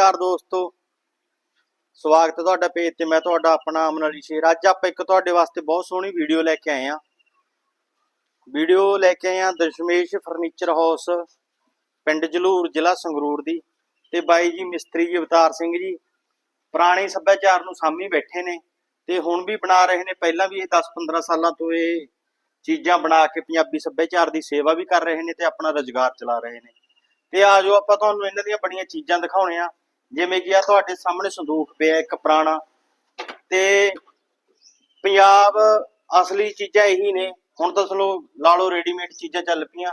ਅਕਾਲ ਦੋਸਤੋ। ਸਵਾਗਤ ਹੈ ਤੁਹਾਡਾ ਪੇਜ ਤੇ। ਮੈਂ ਤੁਹਾਡਾ ਆਪਣਾ ਅਮਨ ਅਲੀ ਸ਼ੇਰ। ਅੱਜ ਆਪਾਂ ਇੱਕ ਤੁਹਾਡੇ ਵਾਸਤੇ ਬਹੁਤ ਸੋਹਣੀ ਵੀਡੀਓ ਲੈ ਕੇ ਆਏ ਹਾਂ। ਵੀਡੀਓ ਲੈ ਕੇ ਆਏ ਹਾਂ ਦਸ਼ਮੇਸ਼ ਫਰਨੀਚਰ ਹਾਊਸ ਪਿੰਡ ਜਲੂਰ, ਜ਼ਿਲ੍ਹਾ ਸੰਗਰੂਰ ਦੀ। ਤੇ ਬਾਈ ਜੀ, ਮਿਸਤਰੀ ਜੀ, ਅਵਤਾਰ ਸਿੰਘ ਜੀ, ਪੁਰਾਣੇ ਸੱਭਿਆਚਾਰ ਨੂੰ ਸਾਂਭੀ ਬੈਠੇ ਨੇ। ਤੇ ਹੁਣ ਵੀ ਬਣਾ ਰਹੇ ਨੇ। ਪਹਿਲਾਂ ਵੀ ਇਹ 10-15 ਸਾਲਾਂ ਤੋਂ ਇਹ ਚੀਜ਼ਾਂ ਬਣਾ ਕੇ ਪੰਜਾਬੀ ਸੱਭਿਆਚਾਰ ਦੀ ਸੇਵਾ ਵੀ ਕਰ ਰਹੇ ਨੇ ਤੇ ਆਪਣਾ ਰੁਜ਼ਗਾਰ ਚਲਾ ਰਹੇ ਨੇ। ਤੇ ਆਜੋ ਆਪਾਂ ਤੁਹਾਨੂੰ ਇਹਨਾਂ ਦੀਆਂ ਬੜੀਆਂ ਚੀਜ਼ਾਂ ਦਿਖਾਉਣੇ ਆ ਜਿਵੇਂ ਕਿ ਆ ਤੁਹਾਡੇ ਸਾਹਮਣੇ ਸੰਦੂਕ ਪਿਆ ਇੱਕ ਪੁਰਾਣਾ ਤੇ ਪੰਜਾਬ ਅਸਲੀ ਚੀਜ਼ਾਂ ਇਹੀ ਨੇ। ਹੁਣ ਤਾਂ ਚਲੋ ਲਾ ਲਓ ਰੈਡੀਮੇਡ ਚੀਜ਼ਾਂ ਚੱਲ ਪਈਆਂ।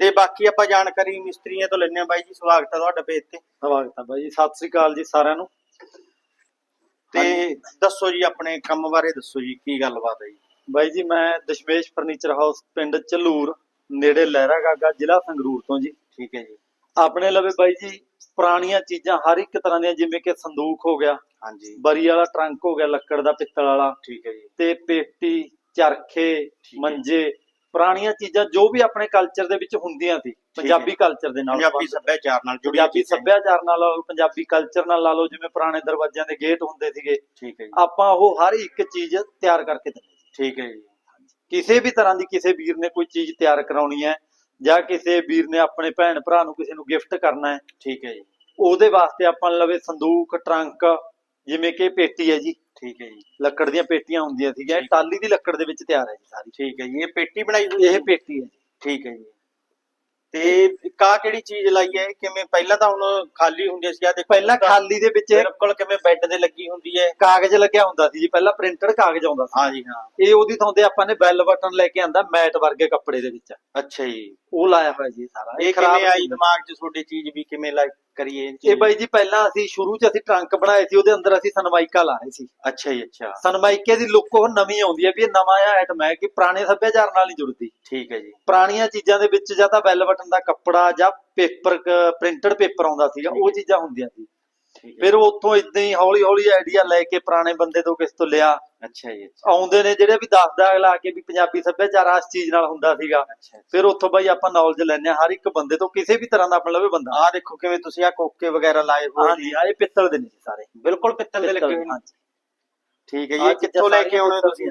ਤੇ ਬਾਕੀ ਆਪਾਂ ਜਾਣਕਾਰੀ ਮਿਸਤਰੀਆਂ ਤੋਂ ਲੈਣੇ ਆ ਬਾਈ ਜੀ ਸਵਾਗਤ ਹੈ ਤੁਹਾਡਾ ਪੇਜ ਤੇ। ਸਵਾਗਤ ਹੈ ਬਾਈ ਜੀ। ਸਤਿ ਸ੍ਰੀ ਅਕਾਲ ਜੀ ਸਾਰਿਆਂ ਨੂੰ। ਤੇ ਦੱਸੋ ਜੀ ਆਪਣੇ ਕੰਮ ਬਾਰੇ ਦੱਸੋ ਜੀ ਕੀ ਗੱਲਬਾਤ ਹੈ ਜੀ? ਬਾਈ ਜੀ ਮੈਂ ਦਸ਼ਮੇਸ਼ ਫਰਨੀਚਰ ਹਾਊਸ ਪਿੰਡ ਚਲੂਰ ਨੇੜੇ ਲਹਿਰਾ ਗਾਗਾ ਜ਼ਿਲ੍ਹਾ ਸੰਗਰੂਰ ਤੋਂ ਜੀ। ਠੀਕ ਹੈ ਜੀ। ਆਪਣੇ ਲਵੇ ਬਾਈ ਜੀ ਪੁਰਾਣੀਆਂ ਚੀਜ਼ਾਂ ਹਰ ਇੱਕ ਤਰ੍ਹਾਂ ਦੀਆਂ ਜਿਵੇਂ ਕਿ ਸੰਦੂਕ ਹੋ ਗਿਆ ਹਾਂਜੀ। ਬਰੀ ਵਾਲਾ ਟਰੰਕ ਹੋ ਗਿਆ ਲੱਕੜ ਦਾ ਪਿੱਤਲ ਵਾਲਾ ਠੀਕ ਹੈ ਜੀ। ਤੇ ਪੇਟੀ ਚਰਖੇ ਮੰਜੇ ਪੁਰਾਣੀਆਂ ਚੀਜ਼ਾਂ ਜੋ ਵੀ ਆਪਣੇ ਕਲਚਰ ਦੇ ਵਿੱਚ ਹੁੰਦੀਆਂ ਸੀ ਪੰਜਾਬੀ ਕਲਚਰ ਦੇ ਨਾਲ ਪੰਜਾਬੀ। ਸੱਭਿਆਚਾਰ ਨਾਲ ਜੁੜੀਆਂ ਪੰਜਾਬੀ। ਸੱਭਿਆਚਾਰ ਨਾਲ ਪੰਜਾਬੀ ਕਲਚਰ ਨਾਲ ਲਾ ਲਓ ਜਿਵੇਂ ਪੁਰਾਣੇ ਦਰਵਾਜ਼ਿਆਂ ਦੇ ਗੇਟ ਹੁੰਦੇ ਸੀਗੇ। ਠੀਕ ਹੈ ਜੀ। ਆਪਾਂ ਉਹ ਹਰ ਇੱਕ ਚੀਜ਼ ਤਿਆਰ ਕਰਕੇ ਦਿੰਦੇ ਠੀਕ ਹੈ ਜੀ। ਕਿਸੇ ਵੀ ਤਰ੍ਹਾਂ ਦੀ ਕਿਸੇ ਵੀਰ ਨੇ ਕੋਈ ਚੀਜ਼ ਤਿਆਰ ਕਰਾਉਣੀ ਹੈ ਜਾਂ ਕਿਸੇ ਵੀਰ ਨੇ ਆਪਣੇ ਭੈਣ ਭਰਾ ਨੂੰ ਕਿਸੇ ਨੂੰ ਗਿਫਟ ਕਰਨਾ ਹੈ ਠੀਕ ਹੈ ਜੀ। ਉਹਦੇ ਵਾਸਤੇ ਆਪਾਂ ਲਵੇ ਸੰਦੂਕ ਟਰੰਕ ਜਿਵੇਂ ਕਿ ਪੇਟੀ ਹੈ ਜੀ। ਠੀਕ ਹੈ ਜੀ। ਲੱਕੜ ਦੀਆਂ ਪੇਟੀਆਂ ਹੁੰਦੀਆਂ ਸੀਗੀਆਂ ਇਹ। ਟਾਲੀ ਦੀ ਲੱਕੜ ਦੇ ਵਿੱਚ ਤਿਆਰ ਹੈ ਜੀ ਸਾਰੀ। ਠੀਕ ਹੈ ਜੀ ਇਹ ਪੇਟੀ ਬਣਾਈ ਹੋਈ ਇਹ ਪੇਟੀ ਹੈ ਜੀ। ਠੀਕ ਹੈ ਜੀ। ਤੇ ਕਾ ਕਿਹੜੀ ਚੀਜ਼ ਲਾਈ ਹੈ? ਕਿਵੇਂ ਪਹਿਲਾਂ ਤਾਂ ਹੁਣ ਖਾਲੀ ਹੁੰਦੀ ਸੀ? ਆ ਦੇਖੋ ਪਹਿਲਾਂ ਤਾਂ ਖਾਲੀ ਦੇ ਵਿੱਚ ਬਿਲਕੁਲ ਕਿਵੇਂ ਬੈੱਡ ਦੇ ਲੱਗੀ ਹੁੰਦੀ ਹੈ? ਕਾਗਜ਼ ਲੱਗਿਆ ਹੁੰਦਾ ਸੀ ਜੀ ਪਹਿਲਾਂ ਪ੍ਰਿੰਟਡ ਕਾਗਜ਼ ਆਉਂਦਾ ਸੀ। ਹਾਂ ਜੀ ਹਾਂ। ਇਹ ਉਹਦੀ ਥਾਂ ਤੇ ਆਪਾਂ ਨੇ ਬੈਲ ਬਟਨ ਲੈ ਕੇ ਆਂਦਾ ਮੈਟ ਵਰਗੇ ਕੱਪੜੇ ਦੇ ਵਿੱਚ। ਅੱਛਾ ਜੀ। ਉਹ ਲਾਇਆ ਹੋਇਆ ਜੀ ਸਾਰਾ। ਇਹ ਕਿਵੇਂ ਆਈ। ਦਿਮਾਗ 'ਚ ਤੁਹਾਡੀ ਚੀਜ਼ ਵੀ ਕਿਵੇਂ ਲਾਈਕ ਕਰੀਏ ਇਹ? ਬਾਈ ਜੀ ਪਹਿਲਾਂ ਅਸੀਂ ਸ਼ੁਰੂ 'ਚ ਅਸੀਂ ਟਰੰਕ ਬਣਾਏ ਸੀ ਉਹਦੇ ਅੰਦਰ ਅਸੀਂ ਸਨਮਾਈਕਾ ਲਾ ਰਹੇ ਸੀ। ਅੱਛਾ ਜੀ ਅੱਛਾ। ਸਨਮਾਈਕੇ ਦੀ ਲੁੱਕ ਉਹ ਨਵੀਂ ਆਉਂਦੀ ਹੈ ਵੀ ਇਹ ਨਵਾਂ ਆ ਆਈਟਮ ਹੈ ਕਿ ਪੁਰਾਣੇ ਸੱਭਿਆਚਾਰ ਨਾਲ ਨਹੀਂ ਜੁੜਦੀ। ਠੀਕ ਹੈ ਜੀ। ਪੁਰਾਣੀਆਂ ਚੀਜ਼ਾਂ ਦੇ ਵਿੱਚ ਜਾਂ ਤਾਂ ਬੈਲ ਬਟਨ ਦਾ ਕੱਪੜਾ ਜਾਂ ਪੇਪਰ ਪ੍ਰਿੰਟਡ ਪੇਪਰ ਆਉਂਦਾ ਸੀਗਾ ਉਹ। ਚੀਜ਼ਾਂ ਹੁੰਦੀਆਂ ਸੀ। ਫਿਰ ਉੱਥੋਂ ਇਦਾਂ ਹੀ ਹੌਲੀ ਹੌਲੀ ਆਈਡੀਆ ਲੈ ਕੇ ਪੁਰਾਣੇ ਬੰਦੇ ਤੋਂ ਕਿਸ ਤੋਂ ਲਿਆ ਅੱਛਾ ਜੀ ਆਉਂਦੇ ਨੇ ਜਿਹੜੇ ਵੀ ਦੱਸਦਾ ਅਗਲਾ ਕੇ ਵੀ ਪੰਜਾਬੀ ਸੱਭਿਆਚਾਰ ਆ ਇਸ ਚੀਜ਼ ਨਾਲ ਹੁੰਦਾ ਸੀਗਾ। ਫਿਰ ਉੱਥੋਂ ਬਾਈ ਆਪਾਂ ਨੌਲੇਜ ਲੈਣੇ ਆ ਹਰ ਇੱਕ ਬੰਦੇ ਤੋਂ ਕਿਸੇ ਵੀ ਤਰ੍ਹਾਂ ਦਾ ਆਪਣਾ ਲਵੇ ਬੰਦਾ। ਆਹ ਦੇਖੋ ਕਿਵੇਂ ਤੁਸੀਂ ਆ ਕੋਕੇ ਵਗੈਰਾ ਲਾਏ ਹੋਏ ਹਾਂਜੀ ਆ ਇਹ ਪਿੱਤਲ ਦੇ ਨੇ ਸਾਰੇ। ਬਿਲਕੁਲ ਪਿੱਤਲ ਦੇ ਲੱਗੇ ਹੋਏ ਨੇ। ਠੀਕ ਹੈ ਜੀ ਇਹ ਕਿੱਥੋਂ ਲੈ ਕੇ ਆਉਣੇ ਤੁਸੀਂ?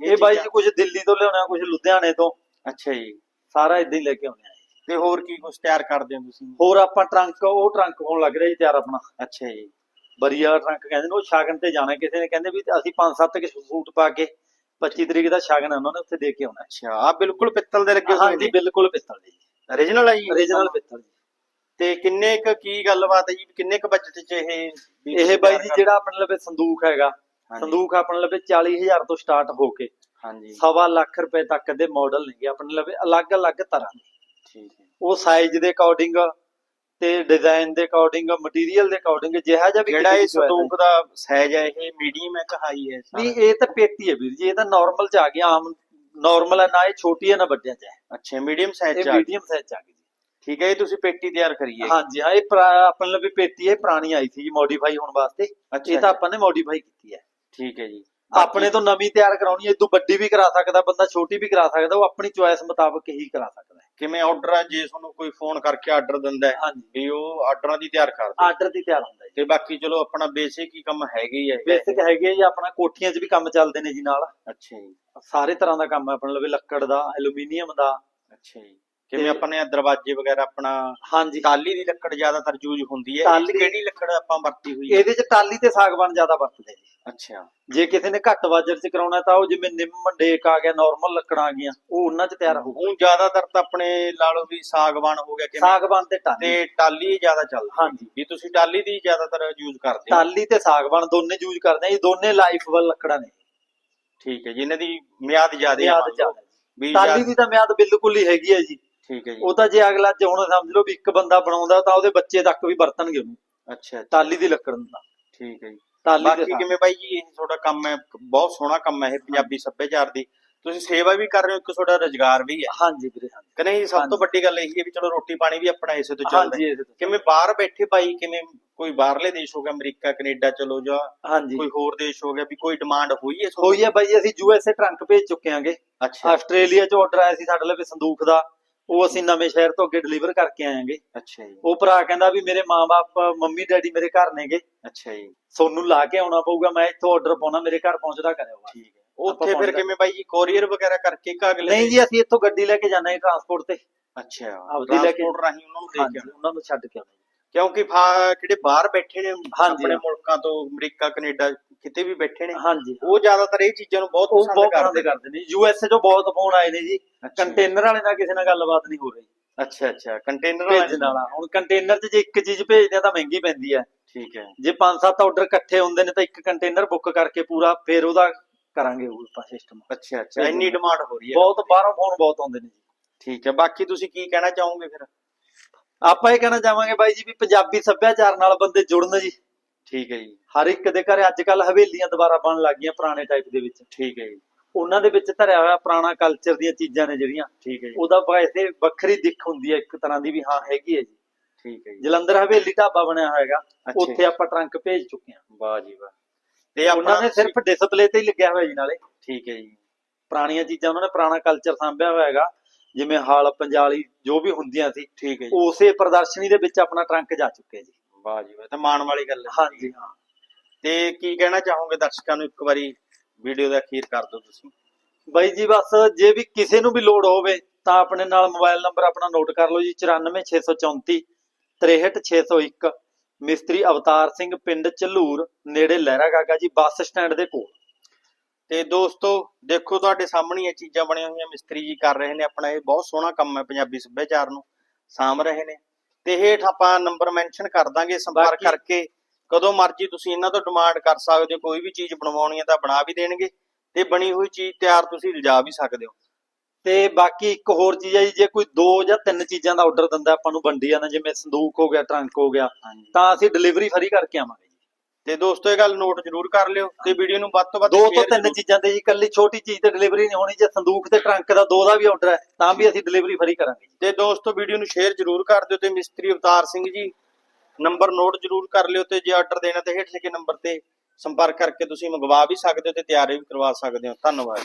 ਇਹ ਬਾਈ ਜੀ ਕੁਝ ਦਿੱਲੀ ਤੋਂ ਲਿਆਉਣਾ ਕੁਝ ਲੁਧਿਆਣੇ ਤੋਂ। ਅੱਛਾ ਜੀ। ਸਾਰਾ ਇਦਾਂ ਹੀ ਲੈ ਕੇ ਆਉਣੇ ਆ। ਤੇ ਹੋਰ ਕੀ ਕੁਝ ਤਿਆਰ ਕਰਦੇ ਹੋ ਤੁਸੀਂ? ਹੋਰ ਆਪਾਂ ਟਰੰਕ ਉਹ ਟਰੰਕ ਹੋਣ ਲੱਗ ਰਿਹਾ ਜੀ ਤਿਆਰ ਆਪਣਾ। ਅੱਛਾ ਜੀ। ਬਰੀ ਵਾਲਾ ਟਰੰਕ ਕਹਿੰਦੇ ਨੇ ਉਹ ਸ਼ਗਨ ਤੇ ਜਾਣਾ ਕਿਸੇ ਨੇ ਕਹਿੰਦੇ ਵੀ ਅਸੀਂ ਪੰਜ ਸੱਤ ਕੇ ਸੂਟ ਪਾ ਕੇ 25 ਤਰੀਕ ਦਾ ਸ਼ਗਨ ਉਹਨਾਂ ਨੇ ਉੱਥੇ ਦੇ ਕੇ ਆਉਣਾ ਅੱਛਾ ਆ ਬਿਲਕੁਲ ਪਿੱਤਲ ਦੇ ਲੱਗੇ ਹੋਏ ਹਾਂਜੀ ਨੇ। ਬਿਲਕੁਲ ਪਿੱਤਲ ਦੀ origignal ਹੈ ਜੀ? ਓਰੀਜਨਲ ਪਿੱਤਲ ਜੀ। ਤੇ ਕਿੰਨੇ ਕ ਕੀ ਗੱਲਬਾਤ ਹੈ ਜੀ? ਕਿੰਨੇ ਕ ਬਜਟ 'ਚ ਇਹ ਵੀ ਇਹ ਬਾਈ ਜੀ ਜਿਹੜਾ ਆਪਣੇ ਲਵੇ ਸੰਦੂਕ ਹੈਗਾ ਹਾਂਜੀ। ਸੰਦੂਕ ਆਪਣੇ ਲਵੇ 40000 ਤੋਂ ਸਟਾਰਟ ਹੋ ਕੇ ਹਾਂਜੀ। ਸਵਾ ਲੱਖ ਰੁਪਏ ਤੱਕ ਦੇ ਮਾਡਲ ਨੇਗੇ ਆਪਣੇ ਲਵੇ ਅਲੱਗ-ਅਲੱਗ ਤਰ੍ਹਾਂ ਦੇ। ਠੀਕ ਹੈ। ਉਹ ਸਾਈਜ਼ ਦੇ ਅਕੋਰਡਿੰਗ ਤੇ ਡਿਜ਼ਾਈਨ ਦੇ ਅਕੋਰਡਿੰਗ ਮਟੀਰੀਅਲ ਦੇ ਅਕੋਰਡਿੰਗ ਜਿਹੜਾ ਜਿਹਾ ਵੀ ਜਿਹੜਾ ਇਹ। ਸੰਦੂਕ ਦਾ ਸਾਈਜ਼ ਹੈ ਇਹ ਮੀਡੀਅਮ ਹੈ ਕਿ ਹਾਈ ਹੈ? ਨਹੀਂ ਇਹ ਤਾਂ ਪੇਟੀ ਹੈ ਵੀਰ ਜੀ ਇਹ ਤਾਂ ਨਾਰਮਲ ਚ ਆ ਗਿਆ ਆਮ ਨਾਰਮਲ ਹੈ ਨਾ ਇਹ ਛੋਟੀ ਹੈ ਨਾ ਵੱਡਿਆਂ ਚ ਹੈ। ਅੱਛਾ ਮੀਡੀਅਮ ਸਾਈਜ਼ ਚ ਆ। ਮੀਡੀਅਮ ਸਾਈਜ਼ ਚ ਆ ਗਈ ਠੀਕ ਹੈ ਇਹ ਤੁਸੀਂ ਪੇਟੀ ਤਿਆਰ ਕਰੀ ਹੈ ਹਾਂਜੀ ਹਾਂ ਇਹ ਆਪਣੇ ਲਈ ਪੇਟੀ ਹੈ ਪੁਰਾਣੀ ਆਈ ਸੀ ਜੀ ਮੋਡੀਫਾਈ ਹੋਣ ਵਾਸਤੇ। ਅੱਛਾ ਇਹ ਤਾਂ ਆਪਾਂ ਨੇ ਮੋਡੀਫਾਈ ਕੀਤੀ ਹੈ। ਠੀਕ ਹੈ ਜੀ। ਆਪਣੇ ਤੋਂ ਨਵੀਂ ਤਿਆਰ ਕਰਾਉਣੀ ਹੈ ਇਦੋਂ ਵੱਡੀ ਵੀ ਕਰਾ ਸਕਦਾ ਬੰਦਾ ਛੋਟੀ ਵੀ ਕਰਾ ਸਕਦਾ ਉਹ ਆਪਣੀ ਚੁਆਇਸ ਮੁਤਾਬਕ ਹੀ ਕਰਾ ਸਕਦਾ। ਕਿਵੇਂ ਆਰਡਰ ਹੈ ਜੇ ਤੁਹਾਨੂੰ ਕੋਈ ਫੋਨ ਕਰਕੇ ਆਰਡਰ ਦਿੰਦਾ ਹੈ ਹਾਂਜੀ। ਵੀ ਉਹ ਆਰਡਰਾਂ ਦੀ ਤਿਆਰ ਕਰਦੇ ਆਰਡਰ ਦੀ ਤਿਆਰ ਹੁੰਦਾ ਜੀ। ਤੇ ਬਾਕੀ ਚਲੋ ਆਪਣਾ ਬੇਸਿਕ ਹੀ ਕੰਮ ਹੈਗਾ ਹੀ ਹੈ ਬੇਸਿਕ ਹੈਗੇ ਜੀ ਆਪਣਾ ਕੋਠੀਆਂ 'ਚ ਵੀ ਕੰਮ ਚੱਲਦੇ ਨੇ ਜੀ ਨਾਲ। ਅੱਛਾ ਜੀ। ਸਾਰੇ ਤਰ੍ਹਾਂ ਦਾ ਕੰਮ ਹੈ ਆਪਣੇ ਲਵੇ ਲੱਕੜ ਦਾ ਐਲੂਮੀਨੀਅਮ ਦਾ। ਅੱਛਾ ਜੀ। ਤੇ- ਆਪਣੇ ਦਰਵਾਜ਼ੇ ਵਗੈਰਾ ਆਪਣਾ ਹਾਂਜੀ। ਟਾਲੀ ਦੀ ਲੱਕੜ ਜ਼ਿਆਦਾਤਰ ਯੂਜ਼ ਹੁੰਦੀ ਹੈ। ਇਹ 'ਚ ਕਿਹੜੀ ਲੱਕੜ ਆਪਾਂ ਵਰਤੀ ਹੋਈ ਹੈ। ਇਹਦੇ 'ਚ ਟਾਲੀ ਤੇ ਸਾਗਵਾਨ ਜ਼ਿਆਦਾ ਵਰਤਦੇ ਜੀ। ਅੱਛਾ। ਜੇ ਕਿਸੇ ਨੇ ਘੱਟ ਵਾਜਰ 'ਚ ਕਰਾਉਣਾ ਤਾਂ ਉਹ ਜਿਵੇਂ ਨਿੰਮ ਡੇਕ ਆ ਗਿਆ ਨਾਰਮਲ ਲੱਕੜਾਂ ਆ ਗਈਆਂ ਉਹ ਉਹਨਾਂ 'ਚ ਤਿਆਰ ਹੋਊ ਹੁਣ ਜ਼ਿਆਦਾਤਰ ਤਾਂ ਆਪਣੇ ਲਾ ਲਓ ਵੀ ਸਾਗਵਾਨ ਹੋ ਗਿਆ ਕਿਵੇਂ? ਸਾਗਵਾਨ ਤੇ ਟਾਲੀ ਤੇ ਟਾਲੀ ਜ਼ਿਆਦਾ ਚੱਲਦੀ ਹਾਂਜੀ। ਵੀ ਤੁਸੀਂ ਟਾਲੀ ਦੀ ਜ਼ਿਆਦਾਤਰ ਯੂਜ਼ ਕਰਦੇ ਹੋ। ਟਾਲੀ ਤੇ ਸਾਗਵਾਨ ਦੋਨੇ ਯੂਜ਼ ਕਰਦੇ ਆ ਇਹ ਦੋਨੇ ਲਾਈਫਬਲ ਲੱਕੜਾਂ ਨੇ। ਠੀਕ ਹੈ ਜੀ ਇਹਨਾਂ ਦੀ ਮਿਆਦ ਜ਼ਿਆਦਾ ਹੈ ਮਿਆਦ। ਜ਼ਿਆਦਾ ਵੀ ਟਾਲੀ ਦੀ ਤਾਂ ਮਿਆਦ ਬਿਲਕੁਲ ਹੀ ਹੈਗੀ ਹੈ ਜੀ। ਠੀਕ ਹੈ ਜੀ। ਉਹ ਤਾਂ ਜੇ ਅਗਲਾ ਜੇ ਹੁਣ ਸਮਝ ਲਓ ਵੀ ਇੱਕ ਬੰਦਾ ਬਣਾਉਂਦਾ ਤਾਂ ਉਹਦੇ ਬੱਚੇ ਤੱਕ ਵੀ ਵਰਤਣਗੇ ਉਹਨੂੰ। ਅੱਛਾ ਟਾਲੀ ਦੀ ਲੱਕੜ ਦਾ ਠੀਕ ਹੈ ਜੀ। ਟਾਲੀ ਬਾਕੀ ਕਿਵੇਂ ਬਾਈ ਜੀ ਇਹ ਤੁਹਾਡਾ ਕੰਮ ਹੈ ਬਹੁਤ ਸੋਹਣਾ ਕੰਮ ਹੈ ਇਹ ਪੰਜਾਬੀ ਸੱਭਿਆਚਾਰ ਦੀ। ਤੁਸੀਂ ਸੇਵਾ ਵੀ ਕਰ ਰਹੇ ਹੋ ਇੱਕ ਤੁਹਾਡਾ ਰੋਜ਼ਗਾਰ ਵੀ ਹੈ। ਹਾਂਜੀ ਵੀਰੇ ਹਾਂਜੀ। ਕਿ ਨਹੀਂ ਸਭ ਤੋਂ। ਵੱਡੀ ਗੱਲ ਇਹ ਹੈ ਵੀ ਚਲੋ ਰੋਟੀ ਪਾਣੀ ਵੀ ਆਪਣਾ ਇਸੇ ਤੋਂ ਚੱਲਦਾ ਹੈ। ਕਿਵੇਂ ਬਾਹਰ ਬੈਠੇ ਭਾਈ ਕਿਵੇਂ ਕੋਈ ਬਾਹਰਲੇ ਦੇਸ਼ ਹੋ ਗਿਆ ਅਮਰੀਕਾ ਕੈਨੇਡਾ ਚਲੋ ਜਾਂ ਹਾਂਜੀ। ਕੋਈ ਹੋਰ ਦੇਸ਼ ਹੋ ਗਿਆ ਵੀ ਕੋਈ ਡਿਮਾਂਡ ਹੋਈ ਹੈ? ਹੋਈ ਹੈ ਬਾਈ ਅਸੀਂ ਯੂਐਸਏ ਟਰੰਕ ਭੇਜ ਚੁੱਕੇ ਆਂਗੇ ਅੱਛਾ। ਆਸਟ੍ਰੇਲੀਆ ਚ ਆਰਡਰ ਆਇਆ ਸੀ ਸਾਡੇ ਲਈ ਸੰਦੂਕ ਦਾ। ਉਹ ਅਸੀਂ ਨਵੇਂ ਸ਼ਹਿਰ ਤੋਂ ਅੱਗੇ ਡਿਲੀਵਰ ਕਰਕੇ ਆਏਾਂਗੇ ਅੱਛਾ ਜੀ। ਉਹ ਭਰਾ ਕਹਿੰਦਾ ਵੀ ਮੇਰੇ ਮਾਂ-ਬਾਪ ਮੰਮੀ ਡੈਡੀ ਮੇਰੇ ਘਰ ਨੇਗੇ। ਅੱਛਾ ਜੀ। ਸੋਨੂੰ ਲਾ ਕੇ ਆਉਣਾ ਪਊਗਾ ਮੈਂ ਇੱਥੋਂ ਆਰਡਰ ਪਾਉਣਾ ਮੇਰੇ ਘਰ ਪਹੁੰਚਦਾ ਕਰਿਓ। ਠੀਕ ਹੈ। ਉੱਥੇ ਫਿਰ ਕਿਵੇਂ ਬਾਈ ਜੀ ਕੋਰੀਅਰ ਵਗੈਰਾ ਕਰਕੇ ਕਿ ਅਗਲੇ ਨਹੀਂ ਜੀ ਅਸੀਂ ਇੱਥੋਂ ਗੱਡੀ ਲੈ ਕੇ ਜਾਣਾ ਹੈ ਟਰਾਂਸਪੋਰਟ ਤੇ। ਅੱਛਾ। ਆਪਦੀ ਲੈ ਕੇ- ਟਰਾਂਸਪੋਰਟ ਰਾਹੀਂ ਉਹਨਾਂ ਨੂੰ ਦੇ ਕੇ। ਉਹਨਾਂ ਨੂੰ ਛੱਡ ਕੇ ਆਉਣਾ। ਕਿਉਂਕਿ ਫਾ- ਜਿਹੜੇ ਬਾਹਰ ਬੈਠੇ ਨੇ ਹਾਂਜੀ। ਆਪਣੇ ਮੁਲਕਾਂ ਤੋਂ ਅਮਰੀਕਾ ਕੈਨੇਡਾ ਕਿਤੇ ਵੀ ਬੈਠੇ ਨੇ ਹਾਂਜੀ। ਉਹ ਜ਼ਿਆਦਾਤਰ ਇਹ ਚੀਜ਼ਾਂ ਨੂੰ ਬਹੁਤ ਉਹ ਪਸੰਦ ਬਹੁਤ ਕਰਦੇ ਪਸੰਦ ਕਰਦੇ ਨੇ। ਯੂਐਸਏ ਤੋਂ ਬਹੁਤ ਫੋਨ ਆਏ ਨੇ ਜੀ। ਅੱਛਾ। ਕੰਟੇਨਰ ਵਾਲੇ ਨਾਲ ਕਿਸੇ ਨਾਲ ਗੱਲਬਾਤ ਨਹੀਂ ਹੋ ਰਹੀ। ਅੱਛਾ ਅੱਛਾ। ਕੰਟੇਨਰ ਭੇਜਣ ਵਾਲਾ ਹੁਣ ਕੰਟੇਨਰ 'ਚ ਜੇ ਇੱਕ ਚੀਜ਼ ਭੇਜਦੇ ਆ ਤਾਂ ਮਹਿੰਗੀ ਪੈਂਦੀ ਹੈ ਠੀਕ ਹੈ। ਜੇ 5-7 ਆਰਡਰ ਇਕੱਠੇ ਹੁੰਦੇ ਨੇ ਤਾਂ ਇੱਕ ਕੰਟੇਨਰ ਬੁੱਕ ਕਰਕੇ ਪੂਰਾ ਫੇਰ ਉਹਦਾ ਕਰਾਂਗੇ ਉਹ ਆਪਾਂ ਸਿਸਟਮ ਅੱਛਾ ਅੱਛਾ। ਇੰਨੀ ਡਿਮਾਂਡ ਹੋ ਰਹੀ ਹੈ। ਬਹੁਤ ਬਾਹਰੋਂ ਫੋਨ ਬਹੁਤ ਆਉਂਦੇ ਨੇ ਜੀ। ਠੀਕ ਹੈ। ਬਾਕੀ ਤੁਸੀਂ ਕੀ ਕਹਿਣਾ ਚਾਹੋਗੇ ਫਿਰ? ਆਪਾਂ ਇਹ ਕਹਿਣਾ ਚਾਹਾਂਗੇ ਬਾਈ ਜੀ ਵੀ ਪੰਜਾਬੀ ਸੱਭਿਆਚਾਰ ਨਾਲ ਬੰਦੇ ਜੁੜਨ ਜੀ। ਠੀਕ ਹੈ ਜੀ। ਹਰ ਇੱਕ ਦੇ ਘਰੇ ਅੱਜ ਕੱਲ ਹਵੇਲੀਆਂ ਦੁਬਾਰਾ ਬਣਨ ਲੱਗ ਗਈਆਂ ਪੁਰਾਣੇ ਟਾਈਪ ਦੇ ਵਿੱਚ। ਠੀਕ ਹੈ ਜੀ। ਉਹਨਾਂ ਦੇ ਵਿੱਚ ਧਰਿਆ ਹੋਇਆ ਪੁਰਾਣਾ ਕਲਚਰ ਦੀਆਂ ਚੀਜ਼ਾਂ ਨੇ ਜਿਹੜੀਆਂ। ਠੀਕ ਹੈ ਜੀ। ਉਹਦਾ ਵੈਸੇ ਵੱਖਰੀ ਦਿੱਖ ਹੁੰਦੀ ਹੈ ਇੱਕ ਤਰ੍ਹਾਂ ਦੀ ਵੀ ਹਾਂ ਹੈਗੀ ਹੈ ਜੀ। ਠੀਕ ਹੈ ਜੀ। ਜਲੰਧਰ ਹਵੇਲੀ ਢਾਬਾ ਬਣਿਆ ਜੀ। ਉੱਥੇ ਆਪਾਂ ਟਰੰਕ ਭੇਜ ਚੁੱਕੇ ਹਾਂ। ਵਾਹ ਜੀ ਵਾਹ। ਤੇ ਉਹਨਾਂ ਨੇ ਸਿਰਫ ਡਿਸਪਲੇ ਤੇ ਹੀ ਲੱਗਿਆ ਹੋਇਆ ਜੀ ਨਾਲੇ। ਠੀਕ ਹੈ ਜੀ। ਪੁਰਾਣੀਆਂ ਚੀਜ਼ਾਂ ਉਹਨਾਂ ਨੇ ਪੁਰਾਣਾ ਕਲਚਰ ਸਾਂਭਿਆ ਹੋਇਆ ਹੈਗਾ ਜਿਵੇਂ ਹਾਲ ਪੰਜਾਲੀ ਜੋ ਵੀ ਹੁੰਦੀਆਂ ਸੀ ਠੀਕ ਹੈ ਜੀ। ਉਸੇ ਪ੍ਰਦਰਸ਼ਨੀ ਦੇ ਵਿੱਚ ਆਪਣਾ ਟਰੰਕ ਜਾ ਚੁੱਕੇ ਜੀ। ਵਾਹ ਜੀ ਵਾਹ ਤੇ ਮਾਣ ਵਾਲੀ ਗੱਲ ਹੈ। ਹਾਂਜੀ ਹਾਂ। ਤੇ ਕੀ ਕਹਿਣਾ ਚਾਹੋਗੇ ਦਰਸ਼ਕਾਂ ਨੂੰ ਇੱਕ ਵਾਰੀ ਵੀਡੀਓ ਦਾ ਅਖੀਰ ਕਰ ਦਿਓ ਤੁਸੀਂ? ਬਾਈ ਜੀ ਬਸ ਜੇ ਵੀ ਕਿਸੇ ਨੂੰ ਵੀ ਲੋੜ ਹੋਵੇ ਤਾਂ ਆਪਣੇ ਨਾਲ ਮੋਬਾਈਲ ਨੰਬਰ ਆਪਣਾ ਨੋਟ ਕਰ ਲਓ ਜੀ 94634 63601 ਮਿਸਤਰੀ ਅਵਤਾਰ ਸਿੰਘ ਪਿੰਡ ਝਲੂਰ ਨੇੜੇ ਲਹਿਰਾ ਗਾਗਾ ਜੀ ਬੱਸ ਸਟੈਂਡ ਦੇ ਕੋਲ। ਤੇ ਦੋਸਤੋ ਦੇਖੋ ਤੁਹਾਡੇ ਸਾਹਮਣੇ ਇਹ ਚੀਜ਼ਾਂ ਬਣੀਆਂ ਹੋਈਆਂ ਮਿਸਤਰੀ ਜੀ ਕਰ ਰਹੇ ਨੇ ਆਪਣਾ ਇਹ ਬਹੁਤ ਸੋਹਣਾ ਕੰਮ ਹੈ ਪੰਜਾਬੀ ਸੱਭਿਆਚਾਰ ਨੂੰ ਸਾਂਭ ਰਹੇ ਨੇ। ਤੇ ਹੇਠ ਆਪਾਂ ਨੰਬਰ ਮੈਂਸ਼ਨ ਕਰ ਦਾਂਗੇ ਸੰਪਰਕ ਕਰਕੇ ਕਦੋਂ ਮਰਜ਼ੀ ਤੁਸੀਂ ਇਹਨਾਂ ਤੋਂ ਡਿਮਾਂਡ ਕਰ ਸਕਦੇ ਹੋ ਕੋਈ ਵੀ ਚੀਜ਼ ਬਣਵਾਉਣੀ ਹੈ ਤਾਂ ਬਣਾ ਵੀ ਦੇਣਗੇ ਤੇ ਬਣੀ ਹੋਈ ਚੀਜ਼ ਤਿਆਰ ਤੁਸੀਂ ਲਿਜਾ ਵੀ ਸਕਦੇ ਹੋ। ਤੇ ਬਾਕੀ ਇੱਕ ਹੋਰ ਚੀਜ਼ ਹੈ ਜੀ ਜੇ ਕੋਈ ਦੋ ਜਾਂ ਤਿੰਨ ਚੀਜ਼ਾਂ ਦਾ ਆਰਡਰ ਦਿੰਦਾ ਆਪਾਂ ਨੂੰ ਵੰਡੀਆਂ ਦਾ ਜਿਵੇਂ ਸੰਦੂਕ ਹੋ ਗਿਆ ਟਰੰਕ ਹੋ ਗਿਆ ਤਾਂ ਅਸੀਂ ਡਿਲੀਵਰੀ ਫਰੀ ਕਰਕੇ ਆਵਾਂਗੇ ਤੇ ਦੋਸਤੋ ਇਹ ਗੱਲ ਨੋਟ ਜ਼ਰੂਰ ਕਰ ਲਿਓ ਤੇ ਵੀਡੀਓ ਨੂੰ ਵੱਧ ਤੋਂ ਵੱਧ ਦੋ ਤੋਂ share ਤਿੰਨ ਜ਼ਰੂਰ- ਚੀਜ਼ਾਂ ਤੇ ਜੀ ਇਕੱਲੀ ਛੋਟੀ ਚੀਜ਼ ਤੇ ਡਿਲੀਵਰੀ ਨਹੀਂ ਹੋਣੀ ਜੇ ਸੰਦੂਕ ਤੇ ਟਰੰਕ ਦਾ ਦੋ ਦਾ ਵੀ ਆਰਡਰ ਹੈ ਤਾਂ ਵੀ ਅਸੀਂ ਡਿਲੀਵਰੀ ਫਰੀ ਕਰਾਂਗੇ ਤੇ ਦੋਸਤੋ ਵੀਡੀਓ ਨੂੰ ਸ਼ੇਅਰ ਜ਼ਰੂਰ ਕਰ ਦਿਓ ਤੇ ਮਿਸਤਰੀ ਅਵਤਾਰ ਸਿੰਘ ਜੀ ਨੰਬਰ ਨੋਟ ਜ਼ਰੂਰ ਕਰ ਲਿਓ ਤੇ ਜੇ ਆਰਡਰ ਦੇਣਾ ਤੇ ਹੇਠ ਲਿਖੇ ਨੰਬਰ ਤੇ ਸੰਪਰਕ ਕਰਕੇ ਤੁਸੀਂ ਮੰਗਵਾ ਵੀ ਸਕਦੇ ਹੋ ਤੇ ਤਿਆਰੀ ਵੀ ਕਰਵਾ ਸਕਦੇ ਹੋ। ਧੰਨਵਾਦ